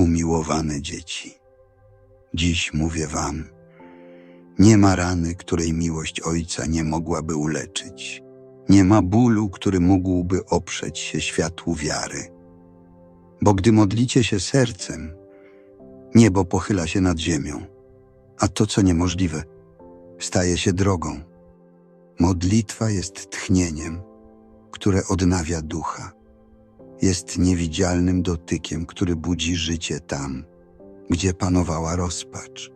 Umiłowane dzieci, dziś mówię wam, nie ma rany, której miłość Ojca nie mogłaby uleczyć. Nie ma bólu, który mógłby oprzeć się światłu wiary. Bo gdy modlicie się sercem, niebo pochyla się nad ziemią, a to, co niemożliwe, staje się drogą. Modlitwa jest tchnieniem, które odnawia ducha. Jest niewidzialnym dotykiem, który budzi życie tam, gdzie panowała rozpacz.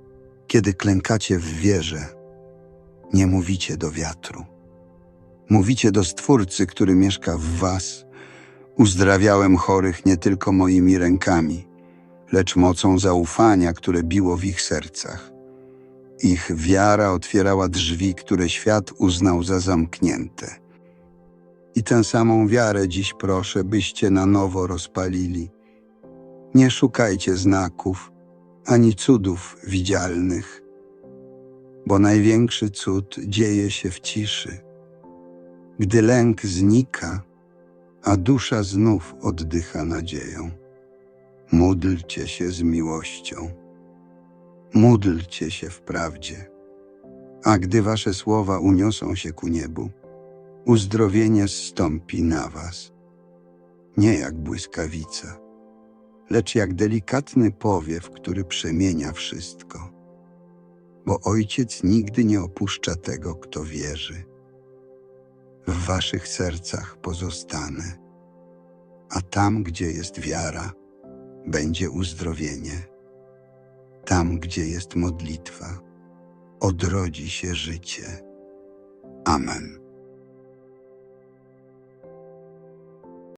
Kiedy klękacie w wierze, nie mówicie do wiatru. Mówicie do Stwórcy, który mieszka w was. Uzdrawiałem chorych nie tylko moimi rękami, lecz mocą zaufania, które biło w ich sercach. Ich wiara otwierała drzwi, które świat uznał za zamknięte. Tę samą wiarę dziś proszę, byście na nowo rozpalili. Nie szukajcie znaków ani cudów widzialnych, bo największy cud dzieje się w ciszy. Gdy lęk znika, a dusza znów oddycha nadzieją. Módlcie się z miłością. Módlcie się w prawdzie. A gdy wasze słowa uniosą się ku niebu, uzdrowienie zstąpi na was. Nie jak błyskawica, lecz jak delikatny powiew, który przemienia wszystko. Bo Ojciec nigdy nie opuszcza tego, kto wierzy. W waszych sercach pozostanę, a tam, gdzie jest wiara, będzie uzdrowienie. Tam, gdzie jest modlitwa, odrodzi się życie. Amen.